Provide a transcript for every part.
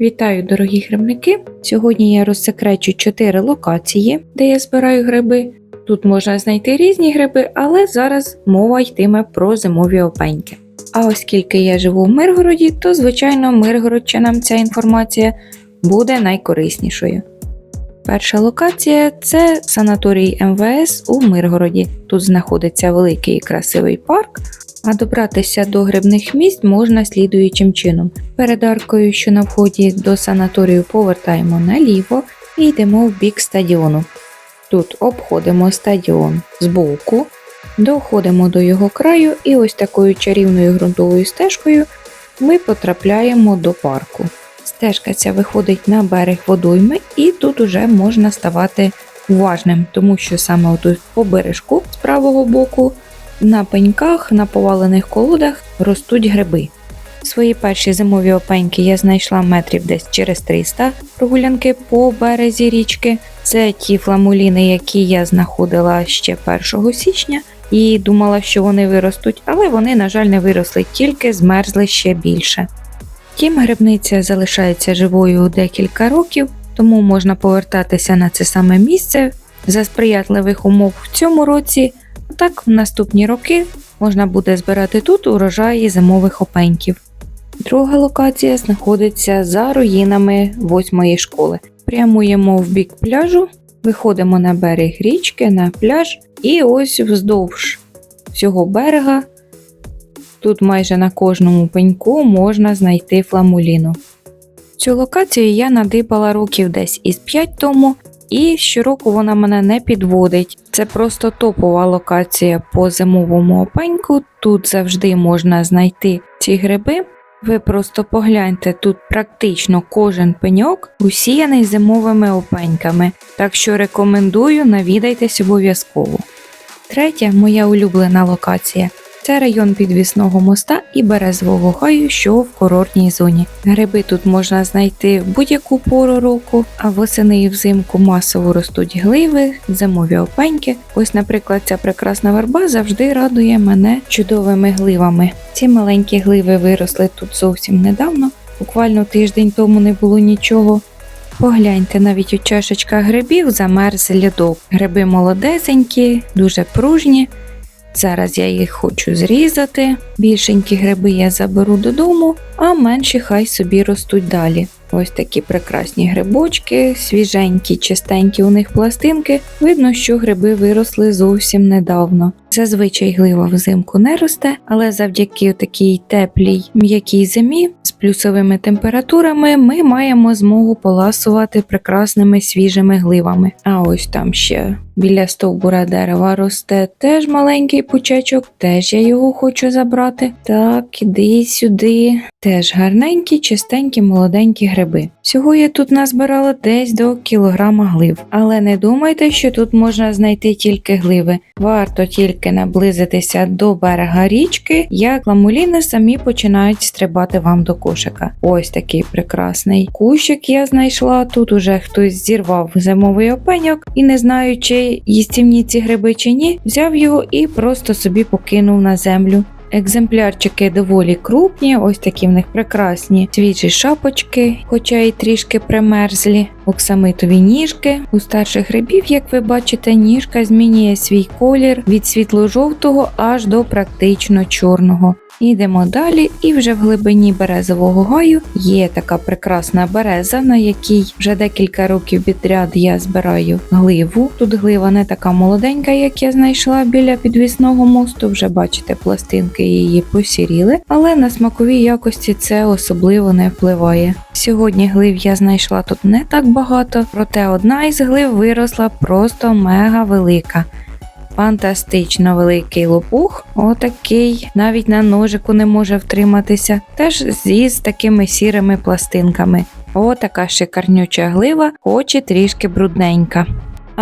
Вітаю, дорогі грибники! Сьогодні я розсекречу 4 локації, де я збираю гриби. Тут можна знайти різні гриби, але зараз мова йтиме про зимові опеньки. А оскільки я живу в Миргороді, то звичайно миргородчанам ця інформація буде найкориснішою. Перша локація це санаторій МВС у Миргороді. Тут знаходиться великий і красивий парк, а добратися до грибних місць можна слідуючим чином. Перед аркою, що на вході до санаторію, повертаємо наліво і йдемо в бік стадіону. Тут обходимо стадіон збоку, доходимо до його краю і ось такою чарівною ґрунтовою стежкою ми потрапляємо до парку. Стежка ця виходить на берег водойми, і тут уже можна ставати уважним, тому що саме отут по бережку з правого боку на пеньках, на повалених колодах ростуть гриби. Свої перші зимові опеньки я знайшла метрів десь через 300 прогулянки по березі річки. Це ті фламуліни, які я знаходила ще 1 січня, і думала, що вони виростуть, але вони, на жаль, не виросли, тільки змерзли ще більше. Втім, грибниця залишається живою декілька років, тому можна повертатися на це саме місце за сприятливих умов в цьому році. А так, в наступні роки можна буде збирати тут урожаї зимових опеньків. Друга локація знаходиться за руїнами восьмої школи. Прямуємо в бік пляжу, виходимо на берег річки, на пляж, і ось вздовж цього берега Тут майже на кожному пеньку можна знайти фламуліну. Цю локацію я надибала років десь із 5 тому, і щороку вона мене не підводить. Це просто топова локація по зимовому опеньку. Тут завжди можна знайти ці гриби. Ви просто погляньте, тут практично кожен пеньок усіяний зимовими опеньками, так що рекомендую навідайтесь обов'язково. Третя моя улюблена локація це район підвісного моста і березового гаю, що в курортній зоні. Гриби тут можна знайти в будь-яку пору року, а восени і взимку масово ростуть гливи, зимові опеньки. Ось, наприклад, ця прекрасна верба завжди радує мене чудовими гливами. Ці маленькі гливи виросли тут зовсім недавно, буквально тиждень тому не було нічого. Погляньте, навіть у чашечках грибів замерз льодок. Гриби молодесенькі, дуже пружні. Зараз я їх хочу зрізати. Більшенькі гриби я заберу додому, а менші хай собі ростуть далі. Ось такі прекрасні грибочки, свіженькі, чистенькі у них пластинки. Видно, що гриби виросли зовсім недавно. Зазвичай глива взимку не росте, але завдяки такій теплій м'якій зимі з плюсовими температурами ми маємо змогу поласувати прекрасними свіжими гливами. А ось там ще біля стовбура дерева росте теж маленький пучечок, теж я його хочу забрати. Так, іди сюди. Теж гарненькі, чистенькі, молоденькі гриби. Всього я тут назбирала десь до кілограма глив, але не думайте, що тут можна знайти тільки гливи. Варто тільки наблизитися до берега річки, як ламуліни самі починають стрибати вам до кошика. Ось такий прекрасний кущик я знайшла. Тут уже хтось зірвав зимовий опеньок і, не знаючи, їстівні ці гриби чи ні, взяв його і просто собі покинув на землю. Екземплярчики доволі крупні, ось такі в них прекрасні свіжі шапочки, хоча й трішки примерзлі, оксамитові ніжки. У старших грибів, як ви бачите, ніжка змінює свій колір від світло-жовтого аж до практично чорного. Йдемо далі, і вже в глибині березового гаю є така прекрасна береза, на якій вже декілька років підряд я збираю гливу. Тут глива не така молоденька, як я знайшла біля підвісного мосту. Вже бачите, пластинки її посіріли, але на смакові якості це особливо не впливає. Сьогодні глив я знайшла тут не так багато, проте одна із глив виросла просто мега велика. Фантастично великий лопух, отакий, навіть на ножику не може втриматися, теж зі з такими сірими пластинками. Отака шикарнюча глива, хоч і трішки брудненька.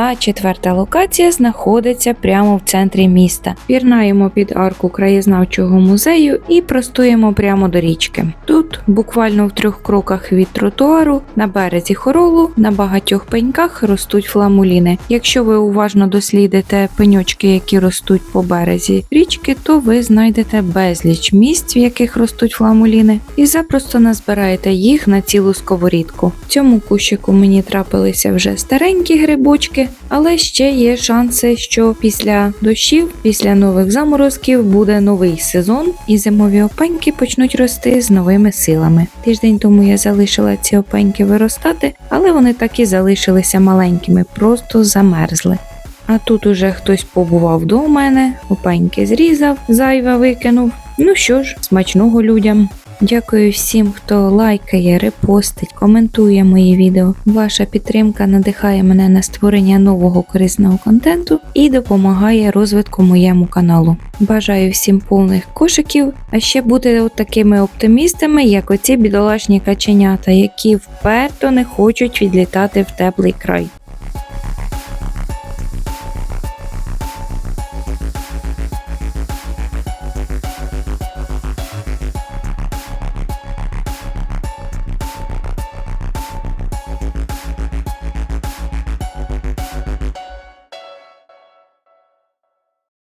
А четверта локація знаходиться прямо в центрі міста. Пірнаємо під арку краєзнавчого музею і простуємо прямо до річки. Тут, буквально в трьох кроках від тротуару, на березі хоролу, на багатьох пеньках ростуть фламуліни. Якщо ви уважно дослідите пеньочки, які ростуть по березі річки, то ви знайдете безліч місць, в яких ростуть фламуліни, і запросто назбираєте їх на цілу сковорідку. В цьому кущику мені трапилися вже старенькі грибочки, але ще є шанси, що після дощів, після нових заморозків буде новий сезон, і зимові опеньки почнуть рости з новими силами. Тиждень тому я залишила ці опеньки виростати, але вони так і залишилися маленькими, просто замерзли. А тут уже хтось побував до мене, опеньки зрізав, зайве викинув. Ну що ж, смачного людям. Дякую всім, хто лайкає, репостить, коментує мої відео. Ваша підтримка надихає мене на створення нового корисного контенту і допомагає розвитку моєму каналу. Бажаю всім повних кошиків, а ще бути от такими оптимістами, як оці бідолашні каченята, які вперто не хочуть відлітати в теплий край.